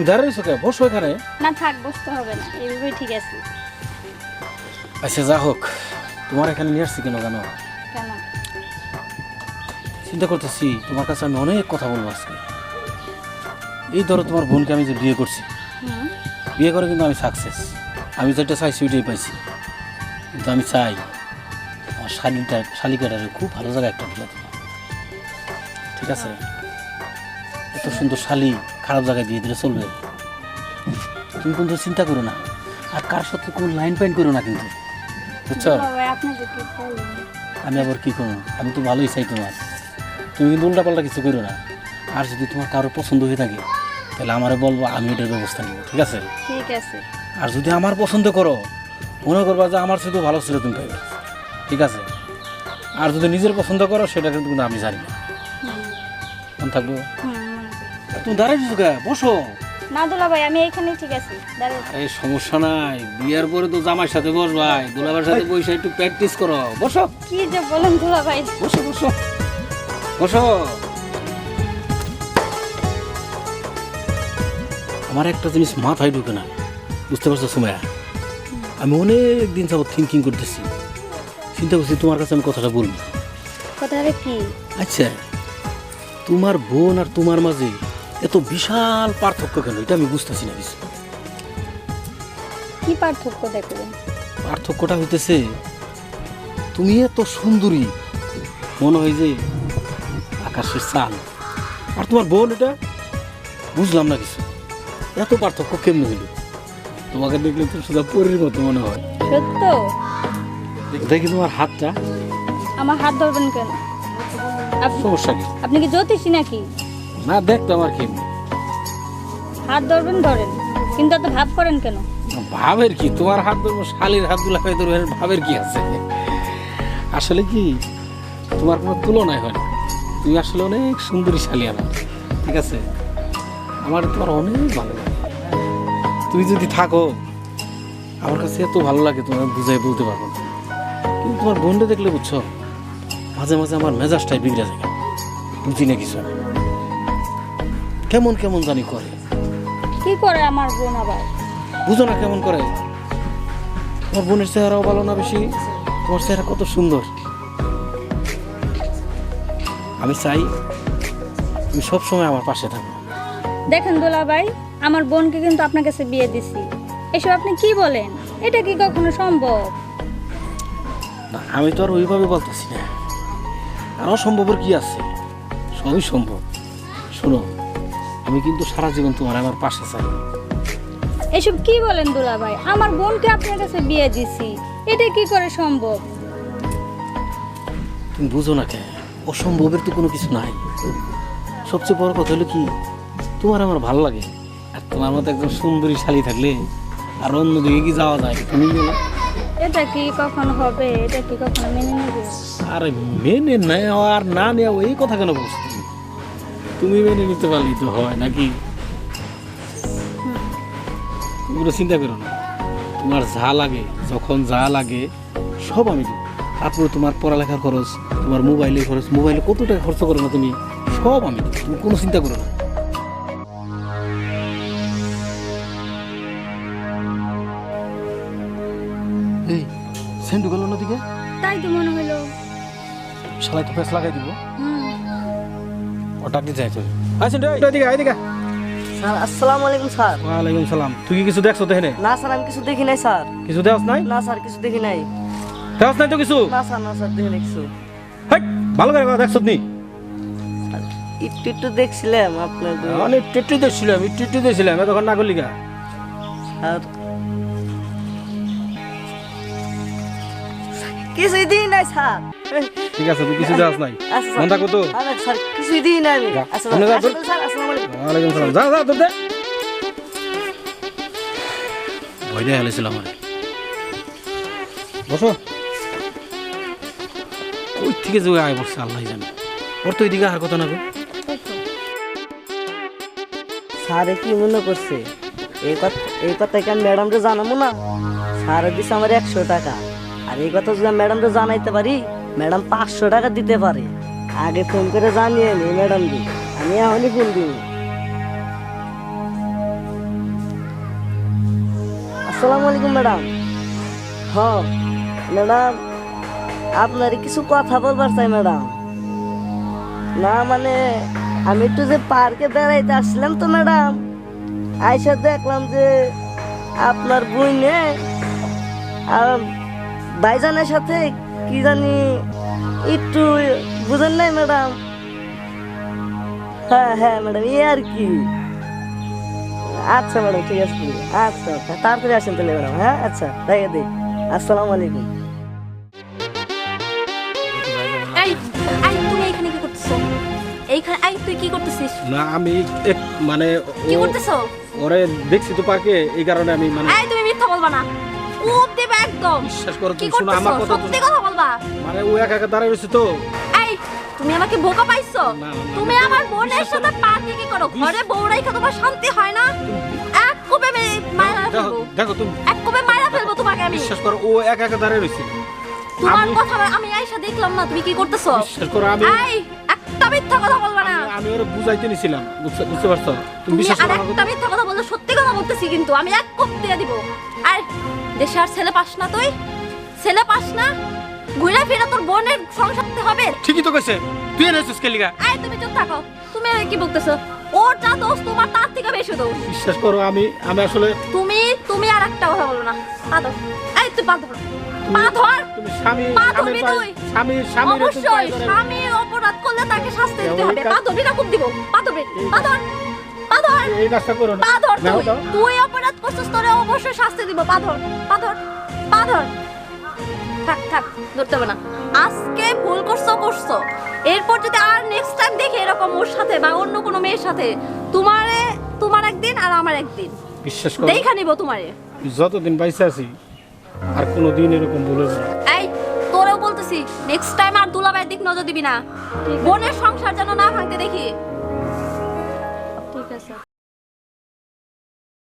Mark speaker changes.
Speaker 1: তুমি দাঁড়িয়ে কে বসো এখানে।
Speaker 2: না থাক বসতে হবে না। এইভাবে ঠিক আছে।
Speaker 1: আচ্ছা যা হোক তোমার এখানে নিয়ে আসছি কেন জানো
Speaker 2: কেন?
Speaker 1: চিন্তা করতেছি তোমার কাছে আমি অনেক কথা বলব আজকে। এই ধরো তোমার বোনকে আমি যে বিয়ে করছি বিয়ে করে কিন্তু আমি সাকসেস আমি যেটা চাইছি ওইটাই পাইছি। কিন্তু আমি চাই আমার শালিটা শালিকাটারে খুব ভালো জায়গায় একটা বিয়ে ঠিক আছে? এত সুন্দর শালি খারাপ জায়গায় দিয়ে দিলে চলবে। তুমি কিন্তু চিন্তা করো না। আর কার সাথে কোনো লাইন পাইন করো না কিন্তু। বুঝছ? আমি আবার কি করব? আমি তো ভালোই চাই তোমার। তুমি কিন্তু উল্টাপাল্টা কিছু করো না। আর যদি তোমার কারও পছন্দ হয়ে থাকে তাহলে আমারে বলব আমি এটার ব্যবস্থা নিব ঠিক আছে?
Speaker 2: ঠিক আছে।
Speaker 1: আর যদি আমার পছন্দ করো মনে করবা যে আমার শুধু ভালো ছিল তুমি পাইবে। ঠিক আছে? আর যদি নিজের পছন্দ করো সেটা কিন্তু আমি জানি না। থাকব। তুমি দাঁড়াই দিছো কে? বসো।
Speaker 2: না দুলা ভাই আমি এখানেই ঠিক আছি। দাঁড়াও।
Speaker 1: সমস্যা নাই। বিয়ের পরে তো সাথে বস ভাই। দুলাবার সাথে বসে একটু প্র্যাকটিস করো। বসো।
Speaker 2: কি যে বলেন দুলা ভাই।
Speaker 1: বসো বসো। বসো। আমার একটা জিনিস মাথায় ঢুকে না। বুঝতে পারছ সুমায়া আমি অনেক দিন যাবত থিঙ্কিং করতেছি। চিন্তা করছি তোমার কাছে আমি কথাটা বলব।
Speaker 2: কথাটা কি?
Speaker 1: আচ্ছা। তোমার বোন আর তোমার মাঝে এত বিশাল পার্থক্য কেন? এটা আমি বুঝতেছি না কিছু।
Speaker 2: কি পার্থক্য দেখবেন
Speaker 1: পার্থক্যটা হইতেছে তুমি এত সুন্দরী মনে হয় যে আকাশের চাল আর তোমার বোন এটা? বুঝলাম না কিছু। এত পার্থক্য কেমনে হইল? তোমাকে দেখলে তো শুধু পরীর মতো মনে হয়।
Speaker 2: সত্য?
Speaker 1: দেখি তোমার হাতটা।
Speaker 2: আমার হাত ধরবেন কেন?
Speaker 1: সমস্যা কি?
Speaker 2: আপনি কি জ্যোতিষী নাকি?
Speaker 1: না দেখতো আমার কেমনি
Speaker 2: হাত ধরবেন ধরেন। কিন্তু এত ভাব করেন কেন?
Speaker 1: ভাবের কি? তোমার হাত ধরবো শালির হাতগুলা হয়ে ধরবো ভাবের কি আছে? আসলে কি তোমার কোনো তুলনায় হয় না। তুমি আসলে অনেক সুন্দরী শালি আমার ঠিক আছে? আমার তোমার অনেক ভালো লাগে। তুমি যদি থাকো আমার কাছে এত ভালো লাগে তোমার বুঝাই বলতে পারব না। কিন্তু তোমার বোনটা দেখলে বুঝছ মাঝে মাঝে আমার মেজাজটাই বিগড়ে যায়। বুঝি না কিছু আমি। কেমন কেমন জানি করে।
Speaker 2: কি করে আমার বোন আবার?
Speaker 1: বুঝো না কেমন করে। তোমার বোনের চেহারাও ভালো না বেশি? তোমার চেহারা কত সুন্দর। আমি চাই তুমি সবসময় আমার পাশে থাকো।
Speaker 2: দেখেন দোলা ভাই আমার বোনকে কিন্তু আপনার কাছে বিয়ে দিছি। এসব আপনি কি বলেন? এটা কি কখনো সম্ভব?
Speaker 1: না আমি তো আর ওইভাবে বলতেছি না। আর অসম্ভবের কি আছে? সবই সম্ভব। শোনো আমি কিন্তু সারা জীবন তোমার আমার পাশে চাই।
Speaker 2: এসব কি বলেন দোলা ভাই আমার বোনকে আপনার কাছে বিয়ে দিছি। এটা কি করে সম্ভব?
Speaker 1: তুমি বুঝো না কেন? অসম্ভবের তো কোনো কিছু নাই। সবচেয়ে বড় কথা হলো কি তোমার আমার ভালো লাগে। আর তোমার মতো একজন সুন্দরী শালী থাকলে আর অন্যদিকে কি যাওয়া যায়? তুমি বলো।
Speaker 2: এটা কি কখনো হবে? এটা কি কখনো মেনে নেবে?
Speaker 1: আরে মেনে নেওয়া আর না নেওয়া এই কথা কেন বলছো? তুমি? মেনে নিতে পারলেই তো হয় নাকি? তুমি চিন্তা করো না। তোমার যা লাগে যখন যা লাগে সব আমি দেবো। তারপরে তোমার পড়ালেখার খরচ তোমার মোবাইলের খরচ মোবাইলে কত টাকা খরচ করো না তুমি সব আমি দেবো। তুমি কোনো চিন্তা করো না। এই সেন্টু গেল না দিকে
Speaker 2: তাই তো মনে হলো।
Speaker 1: সবাই তো পেস লাগাই দিব।
Speaker 2: হুম।
Speaker 1: ওটা দিতে চাই তুই আচ্ছা এদিকে এদিকে।
Speaker 3: স্যার আসসালামু আলাইকুম স্যার।
Speaker 1: ওয়ালাইকুম সালাম। তুই কি কিছু দেখছ দেখে
Speaker 3: না স্যার আমি কিছু দেখি নাই স্যার।
Speaker 1: কিছু নাই?
Speaker 3: না স্যার কিছু দেখি নাই।
Speaker 1: দেওয়াস নাই তো কিছু?
Speaker 3: না স্যার না স্যার দেখি নাই কিছু।
Speaker 1: হাই ভালো করে কথা দেখছ নি?
Speaker 3: একটু একটু দেখছিলাম আপনার
Speaker 1: মানে টিটি দেখছিলাম টিটি দেখছিলাম তখন না করলি গা
Speaker 3: স্যার কিছুই দিই নাই স্যার।
Speaker 1: ঠিক আছে তুই কিছু দেওয়াস নাই।
Speaker 3: আচ্ছা,
Speaker 1: মন থাকো তো।
Speaker 3: স্যার কিছুই দিই নাই আমি। আচ্ছা স্যার, স্যার আসসালামু আলাইকুম।
Speaker 1: ওয়ালাইকুম সালাম। যা যা তোর দে। ভয় দিয়ে হেলেছিলাম আমার বসো। ওই থেকে যে আয় বসছে আল্লাহ জানে। ওর তো এইদিকে আর কথা না গো।
Speaker 3: স্যারে কি মনে করছে? এই কথা এই কথা কেন ম্যাডামকে জানাব না? স্যার দিচ্ছে আমার একশো টাকা। আর এই কথা যদি ম্যাডামকে জানাইতে পারি, ম্যাডাম পাঁচশো টাকা দিতে পারে। আগে ফোন করে জানিয়ে নি ম্যাডাম দি আমি এখনই ফোন দিই আসসালামু আলাইকুম ম্যাডাম। হ্যাঁ ম্যাডাম, আপনার কিছু কথা বলবার চাই ম্যাডাম। না মানে আমি একটু যে পার্কে বেড়াইতে আসলাম তো ম্যাডাম, আইসা দেখলাম যে আপনার বইনে আর ভাইজানের সাথে কি জানি একটু বুঝেন নাই ম্যাডাম? হ্যাঁ হ্যাঁ ম্যাডাম এই আর কি। আচ্ছা ম্যাডাম ঠিক আছে আচ্ছা আচ্ছা তাড়াতাড়ি আসেন তাহলে ম্যাডাম হ্যাঁ? আচ্ছা রেখে দিই। আসসালামু আলাইকুম।
Speaker 4: এই এই তুমি এখানে কি করতেছো? এইখানে এই তুই কি করতেছিস?
Speaker 1: না আমি মানে
Speaker 4: কি করতেছো?
Speaker 1: ওরে দেখছি তো এই কারণে আমি মানে
Speaker 4: এই তুমি মিথ্যা বলবা না। কূপ দেবে একদম।
Speaker 1: বিশ্বাস করো তুমি শোনো আমার কথা তো
Speaker 4: কথা বলবা?
Speaker 1: মানে ও একা একা দাঁড়ায় রয়েছে তো।
Speaker 4: এই তুমি আমাকে বোকা পাইছো?
Speaker 1: না, না, না,
Speaker 4: তুমি আমার বোনের সাথে পার্টি কি করো। ঘরে বউ রাইখা তোমার শান্তি হয় না? এক কোপে মে- মাইরা ফেলব।
Speaker 1: দেখো তুমি।
Speaker 4: এক কোপে মাইরা ফেলব তোমাকে আমি।
Speaker 1: বিশ্বাস করো ও একা একা দাঁড়ায় রয়েছে।
Speaker 4: তোমার কথা আমি আইসা দেখলাম না তুমি কি করতেছো?
Speaker 1: বিশ্বাস করো আমি
Speaker 4: এই একটা মিথ্যা কথা বলবা না।
Speaker 1: আমি ওরে বুঝাইতে নিছিলাম বুঝতে পারছ? তুমি বিশ্বাস করো
Speaker 4: একটা মিথ্যা কথা বললে সত্যি কথা বলতেছি কিন্তু আমি এক কোপ দিয়ে দিব। আর দেশে আর ছেলে পাস না তুই? ছেলে পাস না? ঘুরে ফিরে তোর বোনের সংসার হবে?
Speaker 1: ঠিকই তো কইছে। তুই এনেছিস কেলিগা?
Speaker 4: আয় তুমি চুপ থাকো। তুমি কি বলতেছো? ওর যা দোষ তোমার তার থেকে বেশি দোষ।
Speaker 1: বিশ্বাস করো আমি আমি আসলে
Speaker 4: তুমি তুমি আর একটা কথা বলো না। পা ধর। এই তুই পা ধর। পা ধর।
Speaker 1: তুমি স্বামী
Speaker 4: পা ধরবি তুই।
Speaker 1: স্বামী স্বামীর
Speaker 4: অবশ্যই স্বামী অপরাধ করলে তাকে শাস্তি দিতে হবে। পা ধরবি না খুব দিব। পা ধরবি। পা ধর পা ধর।
Speaker 1: এই কাজটা করো না।
Speaker 4: পা ধর
Speaker 1: দাও,
Speaker 4: তুই অপরাধ করছিস তোরে অবশ্যই শাস্তি দিব। পা ধর পা ধর পা ধর থাক থাক ধরতে হবে না। আজকে ভুল করছ করছ। এরপর যদি আর নেক্সট টাইম দেখি এরকম ওর সাথে বা অন্য কোনো মেয়ের সাথে তোমারে তোমার একদিন আর আমার একদিন।
Speaker 1: বিশ্বাস করো।
Speaker 4: দেখা নিব তোমারে।
Speaker 1: যতদিন বাইসে আছি আর কোনো দিন এরকম ভুল হবে না।
Speaker 4: এই তোরেও বলতেছি নেক্সট টাইম আর দুলাভাইয়ের দিক নজর দিবি না। বোনের সংসার যেন না ভাঙতে দেখি।